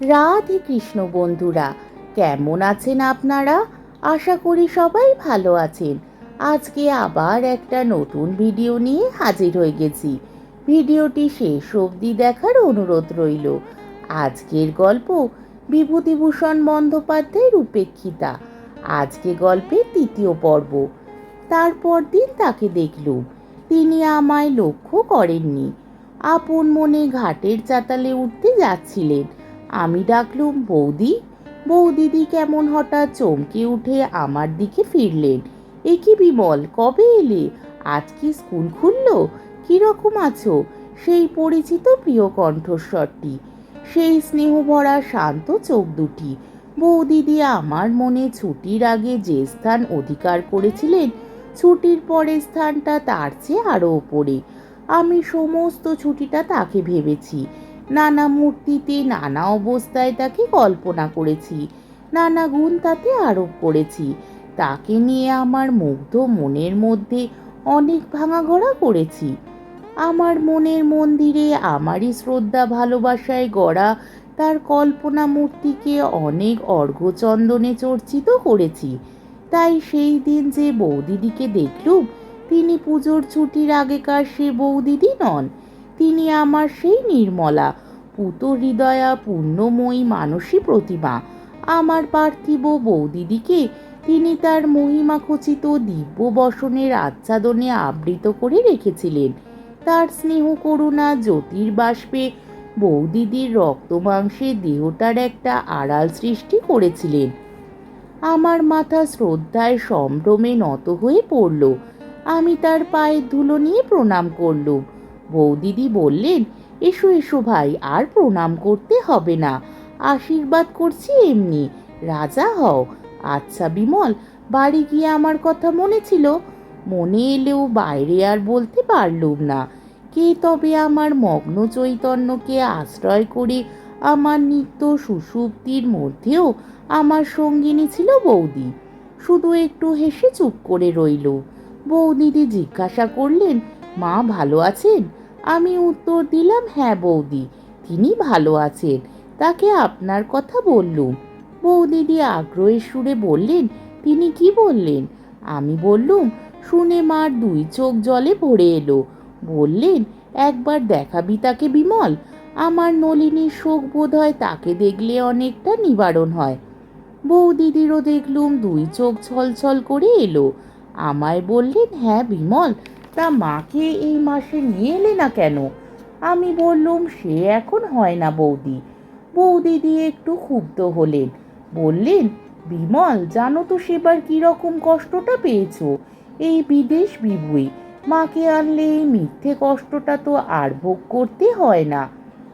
রাধে কৃষ্ণ বন্ধুরা, কেমন আছেন আপনারা? আশা করি সবাই ভালো আছেন। আজকে আবার একটা নতুন ভিডিও নিয়ে হাজির হয়ে গেছি। ভিডিওটি শেষ অবধি দেখার অনুরোধ রইল। আজকের গল্প বিভূতিভূষণ বন্দ্যোপাধ্যায়ের উপেক্ষিতা। আজকে গল্পের তৃতীয় পর্ব। তারপর দিন তাকে দেখলুম। তিনি আমায় লক্ষ্য করেননি। আপন মনে ঘাটের চাতালে উঠতে যাচ্ছিলেন। আমি ডাকলুম, বৌদি, বৌদিদি কেমন হঠাৎ চমকে উঠে আমার দিকে ফিরলেন? এ কি বিমল, কবে এলে? আজ কি স্কুল খুললো? কীরকম আছো? সেই পরিচিত প্রিয় কণ্ঠস্বরটি, সেই স্নেহভরা শান্ত চোখ দুটি। বৌদিদি আমার মনে ছুটির আগে যে স্থান অধিকার করেছিলেন, ছুটির পরে স্থানটা তার চেয়ে আরও ওপরে। আমি সমস্ত ছুটিটা তাকে ভেবেছি। নানা মূর্তিতে, নানা অবস্থায় তাকে কল্পনা করেছি, নানা গুণ তাতে আরোপ করেছি। তাকে নিয়ে আমার মুগ্ধ মনের মধ্যে অনেক ভাঙাগড়া করেছি। আমার মনের মন্দিরে আমারই শ্রদ্ধা, ভালোবাসায় গড়া তার কল্পনা মূর্তিকে অনেক অর্ঘ্যচন্দনে চর্চিত করেছি। তাই সেই দিন যে বৌদিদিকে দেখলুম, তিনি পুজোর ছুটির আগেকার সে বৌদিদি নন। তিনি আমার সেই নির্মলা পুত হৃদয়া পূর্ণময়ী মানসী প্রতিমা। আমার পার্থিব বৌদিদিকে তিনি তার মহিমা খচিত দিব্য বসনের আচ্ছাদনে আবৃত করে রেখেছিলেন। তার স্নেহ করুণা জ্যোতির বাষ্পে বৌদিদির রক্তমাংসে দেহটার একটা আড়াল সৃষ্টি করেছিলেন। আমার মাথা শ্রদ্ধায় সম্ভ্রমে নত হয়ে পড়ল। আমি তার পায়ের ধুলো নিয়ে প্রণাম করলুম। বৌদিদি বললেন, এসো এসো ভাই, আর প্রণাম করতে হবে না। আশীর্বাদ করছি এমনি। রাজা হও। আচ্ছা বিমল, বাড়ি গিয়ে আমার কথা মনে ছিল। মনে এলেও বাইরে আর বলতে পারলুম না। কে তবে আমার মগ্ন চৈতন্যকে আশ্রয় করে আমার নিত্য সুষুপ্তির মধ্যেও আমার সঙ্গিনী ছিল বৌদি? শুধু একটু হেসে চুপ করে রইল। বৌদিদি জিজ্ঞাসা করলেন, মা ভালো আছেন? আমি উত্তর দিলাম হ্যাঁ বৌদি, তিনি ভালো আছেন। তাকে আপনার কথা বললুম। বৌদিদি আগ্রহের সুরে বললেন, তিনি কি বললেন? আমি বললুম, শুনে মার দুই চোখ জলে ভরে এলো। বললেন, একবার দেখাবি তাকে বিমল। আমার নলিনীর শোক বোধ হয় তাকে দেখলে অনেকটা নিবারণ হয়। বৌদিদিরও দেখলুম দুই চোখ ছলছল করে এলো। আমায় বললেন হ্যাঁ বিমল তা মাকে এই মাসে নিয়ে এলে না কেন? আমি বললুম, সে এখন হয় না বৌদি। বৌদি দিয়ে একটু ক্ষুব্ধ হলেন। বললেন, বিমল, জানো তো সেবার কীরকম কষ্টটা পেয়েছ? এই বিদেশ বিভুই মাকে আনলে এই মিথ্যে কষ্টটা তো আর ভোগ করতে হয় না।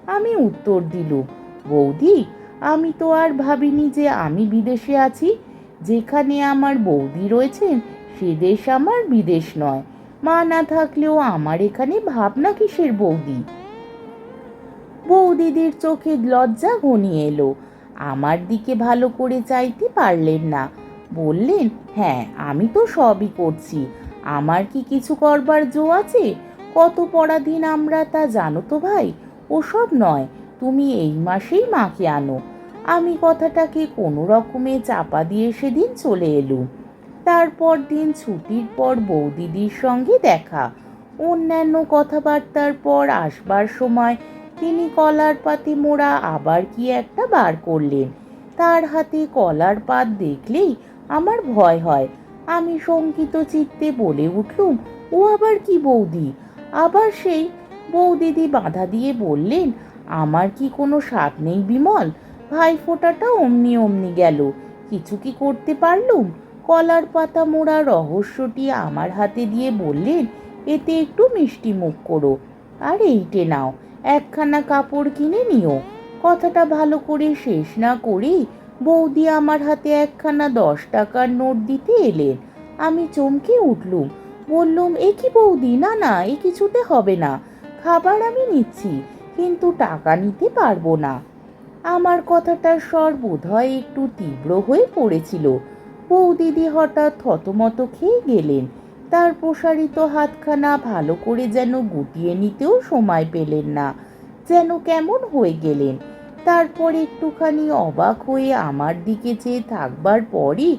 আমি উত্তর দিলুম, বৌদি, আমি তো আর ভাবিনি যে আমি বিদেশে আছি। যেখানে আমার বৌদি রয়েছেন, সে দেশ আমার বিদেশ নয়। মা না থাকলেও আমার এখানে ভাবনা কিসের বৌদি? বৌদিদির চোখে লজ্জা ঘনিয়ে এলো। আমার দিকে ভালো করে চাইতে পারলেন না। বললেন হ্যাঁ আমি তো সবই করছি। আমার কি কিছু করবার জো আছে? কত পরাধীন আমরা তা জানো তো ভাই? ওসব নয়, তুমি এই মাসেই মাকে আনো। আমি কথাটাকে কোনো রকমে চাপা দিয়ে সেদিন চলে এলুম। তারপর দিন ছুটির পর বৌদিদির সঙ্গে দেখা। অন্যান্য কথাবার্তার পর আসবার সময় তিনি কলার পাতে মোড়া আবার কি একটা বার করলেন। তার হাতে কলার পাত দেখলেই আমার ভয় হয়। আমি শঙ্কিত চিত্তে বলে উঠলুম, ও আবার কি বৌদি? আবার সেই বৌদিদি বাধা দিয়ে বললেন, আমার কি কোনো স্বাদ নেই বিমল? ভাই ফোটাটা অমনি অমনি গেল। কিছু কি করতে পারলুম? কলার পাতা মোড়া রহস্যটি আমার হাতে দিয়ে বললেন, এতে একটু মিষ্টি মুখ করো। আর এইটে নাও, একখানা কাপড় কিনে নিও। কথাটা ভালো করে শেষ না করেই বৌদি আমার হাতে একখানা দশ টাকার নোট দিতে এলেন। আমি চমকে উঠলুম, বললুম, এ কি বৌদি? না না, এ কিছুতে হবে না। খাবার আমি নিচ্ছি, কিন্তু টাকা নিতে পারব না। আমার কথাটার স্বর বোধহয় একটু তীব্র হয়ে পড়েছিল। বৌদিদি হঠাৎ থতমত খেয়ে গেলেন। তার প্রসারিত হাতখানা ভালো করে যেন গুটিয়ে নিতেও সময় পেলেন না। যেন কেমন হয়ে গেলেন। তারপর একটুখানি অবাক হয়ে আমার দিকে চেয়ে থাকবার পরই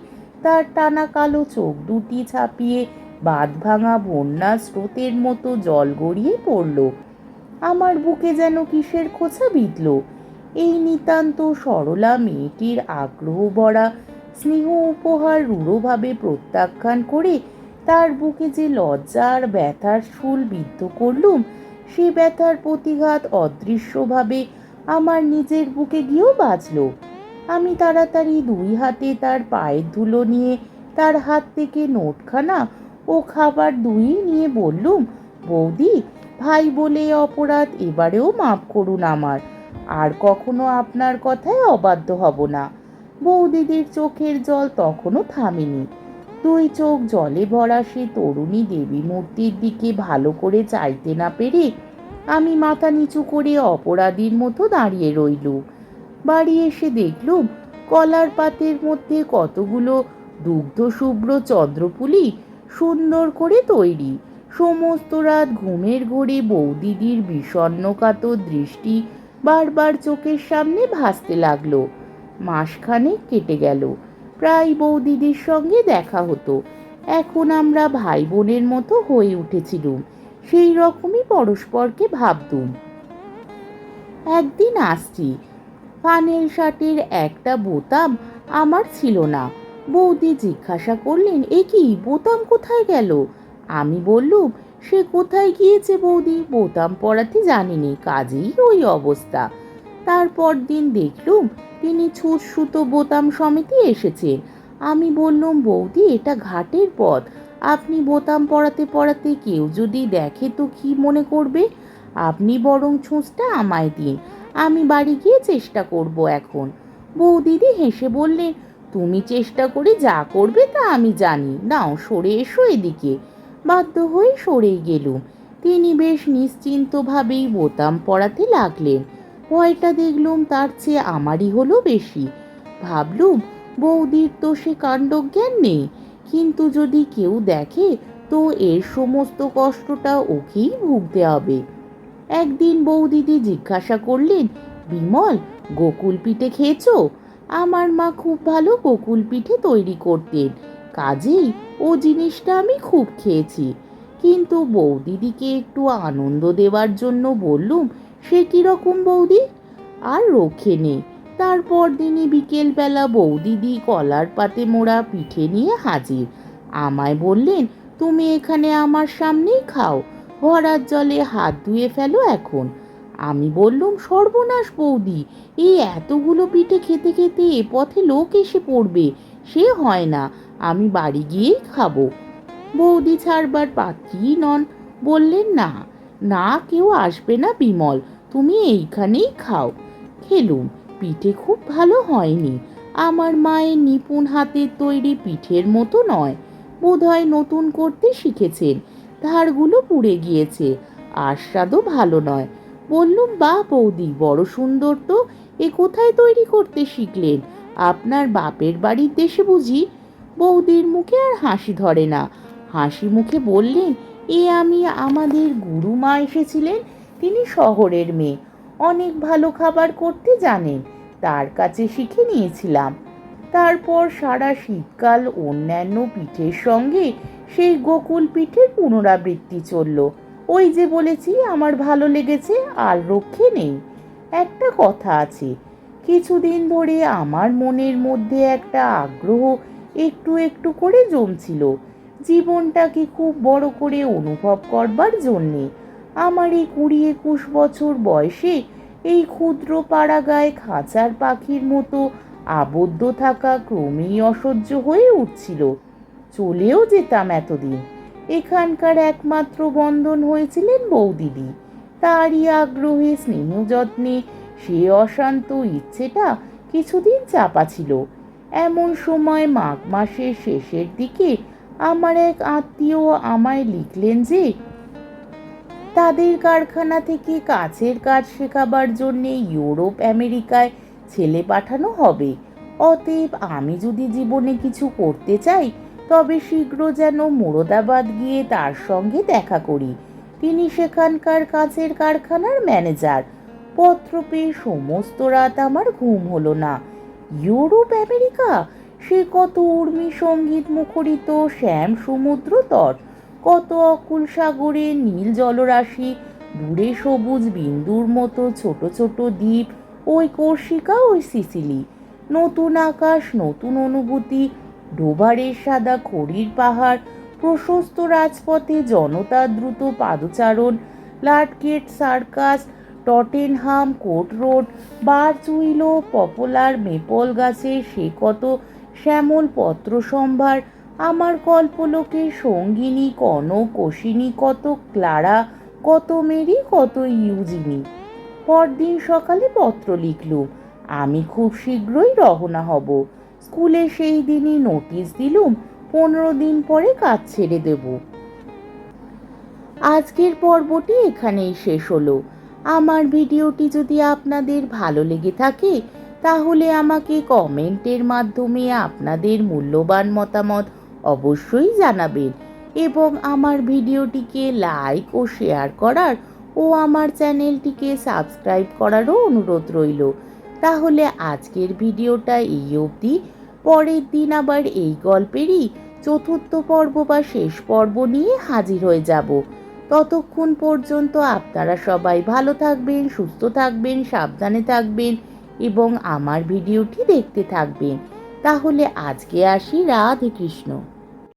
তার টানা কালো চোখ দুটি ছাপিয়ে বাঁধ ভাঙা বন্যা স্রোতের মতো জল গড়িয়ে পড়ল। আমার বুকে যেন কিসের খোঁচা বিঁধল। এই নিতান্ত সরলা মেয়েটির আগ্রহ ভরা স্নেহ উপহার রূঢ়ভাবে প্রত্যাখ্যান করে তার বুকে যে লজ্জার ব্যথার শুল বিদ্ধ করলুম, সে ব্যথার প্রতিঘাত অদৃশ্যভাবে আমার নিজের বুকে গিয়েও বাজল। আমি তাড়াতাড়ি দুই হাতে তার পায়ের ধুলো নিয়ে তার হাত থেকে নোটখানা ও খাবার দুই নিয়ে বললুম, বৌদি, ভাই বলে অপরাধ এবারেও মাফ করুন আমার। আর কখনো আপনার কথায় অবাধ্য হব না। বৌদিদির চোখের জল তখনও থামেনি। দুই চোখ জলে ভরা সে তরুণী দেবী মূর্তির দিকে ভালো করে চাইতে না পেরে আমি মাথা নিচু করে অপরাধীর মতো দাঁড়িয়ে রইলুম বাড়ি এসে দেখলুম কলার পাতের মধ্যে কতগুলো দুগ্ধ শুভ্র চন্দ্রপুলি সুন্দর করে তৈরি। সমস্ত রাত ঘুমের ঘোরে বৌদিদির বিষণ্ণকাতর দৃষ্টি বারবার চোখের সামনে ভাসতে লাগল। মাসখানেক কেটে গেল। প্রায় বৌদিদির সঙ্গে দেখা হতো। এখন আমরা ভাই বোনের মতো হয়ে উঠেছিলুম সেই রকমই পরস্পরকে ভাবতুম। একদিন আসছি। ফানেল শার্টের একটা বোতাম আমার ছিল না। বৌদি জিজ্ঞাসা করলেন, এ কি, বোতাম কোথায় গেল? আমি বললুম, সে কোথায় গিয়েছে বৌদি? বোতাম পরাতে জানিনি কাজেই ওই অবস্থা। তারপর দিন দেখলুম তিনি ছুট সুতো বোতাম সমিতি এসেছেন আমি বললুম, বৌদি, এটা ঘাটের পথ। আপনি বোতাম পড়াতে পড়াতে কেউ যদি দেখে তো কি মনে করবে? আপনি বরং ছুঁচটা আমায় দিন। আমি বাড়ি গিয়ে চেষ্টা করব এখন। বৌদিদি হেসে বললেন তুমি চেষ্টা করে যা করবে তা আমি জানি। নাও, সরে এসো এদিকে। বাধ্য হয়ে সরেই গেলুম। তিনি বেশ নিশ্চিন্তভাবেই বোতাম পড়াতে লাগলেন। ভয়টা দেখলুম তার চেয়ে আমারই হলো বেশি। ভাবলুম, বৌদির তো সে কাণ্ডজ্ঞান নেই, কিন্তু যদি কেউ দেখে, তো এর সমস্ত কষ্টটা ওকেই ভুগতে হবে। একদিন বৌদিদি জিজ্ঞাসা করলেন, বিমল, গোকুল পিঠে খেয়েছো? আমার মা খুব ভালো গোকুল পিঠে তৈরি করতেন, কাজেই ও জিনিসটা আমি খুব খেয়েছি। কিন্তু বৌদিদিকে একটু আনন্দ দেওয়ার জন্য বললুম সে কীরকম বৌদি? আর রক্ষে নেই তারপর দিনই বিকেলবেলা বৌদিদি কলার পাতে মোড়া পিঠে নিয়ে হাজির। আমায় বললেন, তুমি এখানে আমার সামনেই খাও। ভরার জলে হাত ধুয়ে ফেলো এখন। আমি বললুম, সর্বনাশ বৌদি, এই এতগুলো পিঠে খেতে খেতে এ পথে লোক এসে পড়বে। সে হয় না, আমি বাড়ি গিয়েই খাব। বৌদি ছাড়বার পাত্রী নন। বললেন, না না, কেউ আসবে না বিমল। তুমি এইখানেই খাও। খেলুম, পিঠে খুব ভালো হয়নি। আমার মায়ের নিপুণ হাতের তৈরি পিঠের মতো নয়। বোধহয় নতুন করতে শিখেছেন। ধারগুলো পুড়ে গিয়েছে। আস্বাদও ভালো নয়। বললুম, বা বৌদি, বড় সুন্দর তো। এ কোথায় তৈরি করতে শিখলেন? আপনার বাপের বাড়ির দেশে বুঝি? বৌদির মুখে আর হাসি ধরে না। হাসি মুখে বললেন, এ আমি আমাদের গুরুমা এসেছিলেন। তিনি শহরের মেয়ে। অনেক ভালো খাবার করতে জানেন, তার কাছে শিখে নিয়েছিলাম। তারপর সারা শীতকাল অন্যান্য পিঠের সঙ্গে সেই গোকুল পিঠের পুনরাবৃত্তি চলল। ওই যে বলেছি, আমার ভালো লেগেছে, আর রক্ষে নেই। একটা কথা আছে, কিছুদিন ধরে আমার মনের মধ্যে একটা আগ্রহ একটু একটু করে জমছিল। জীবনটাকে খুব বড় করে অনুভব করবার জন্যে আমার এই কুড়ি একুশ বছর বয়সে এই ক্ষুদ্র পাড়াগায় খাঁচার পাখির মতো আবদ্ধ থাকা ক্রমেই অসহ্য হয়ে উঠছিল। চলেও যেতাম এতদিন। এখানকার একমাত্র বন্ধন হয়েছিলেন বৌদিদি। তারই আগ্রহে, স্নেহ যত্নে সে অশান্ত ইচ্ছেটা কিছুদিন চাপা ছিল। এমন সময় মাঘ মাসের শেষের দিকে আমার এক আত্মীয় আমায় লিখলেন যে তাদের কারখানা থেকে কাছের কাজ শেখাবার জন্যে ইউরোপ, আমেরিকায় ছেলে পাঠানো হবে। অতএব আমি যদি জীবনে কিছু করতে চাই, তবে শীঘ্র যেন মোরদাবাদ গিয়ে তার সঙ্গে দেখা করি। তিনি সেখানকার কাছের কারখানার ম্যানেজার। পত্র পেয়ে সমস্ত রাত আমার ঘুম হলো না। Europe, America? সে কত উর্মি সংগীত মুখরিত শ্যাম সমুদ্র তট। কত অকুল সাগরে নীল জলরাশি, দূরে সবুজ বিন্দুর মতো ছোট ছোট দ্বীপ, ওই কর্ষিকা ওই সিসিলি। নতুন আকাশ, নতুন অনুভূতি ডোভারের সাদা খড়ির পাহাড়, প্রশস্ত রাজপথে জনতা দ্রুত পাদচারণ Ludgate circus, Tottenham court road, বারচুইলো poplar maple গাছে সে কত শ্যামল পত্র সম্ভার আমার কল্পলোকে সঙ্গিনী, কনক, কোশিনী, কত ক্লারা, কত মেরি, কত ইউজিনি। পরদিন সকালে পত্র লিখলুম আমি খুব শীঘ্রই রওনা হব। স্কুলে সেই দিনই নোটিশ দিলুম, পনেরো দিন পরে কাজ ছেড়ে দেব। আজকের পর্বটি এখানেই শেষ হলো। আমার ভিডিওটি যদি আপনাদের ভালো লেগে থাকে, তাহলে আমাকে কমেন্টের মাধ্যমে আপনাদের মূল্যবান মতামত অবশ্যই জানাবেন এবং আমার ভিডিওটিকে লাইক ও শেয়ার করার ও আমার চ্যানেলটিকে সাবস্ক্রাইব করারও অনুরোধ রইল। তাহলে আজকের ভিডিওটা এই অবধি। পরের দিন আবার এই গল্পেরই চতুর্থ পর্ব বা শেষ পর্ব নিয়ে হাজির হয়ে যাব। ততক্ষণ পর্যন্ত আপনারা সবাই ভালো থাকবেন, সুস্থ থাকবেন, সাবধানে থাকবেন এবং আমার ভিডিওটি দেখতে থাকবেন। তাহলে আজকে আসি রাধে কৃষ্ণ।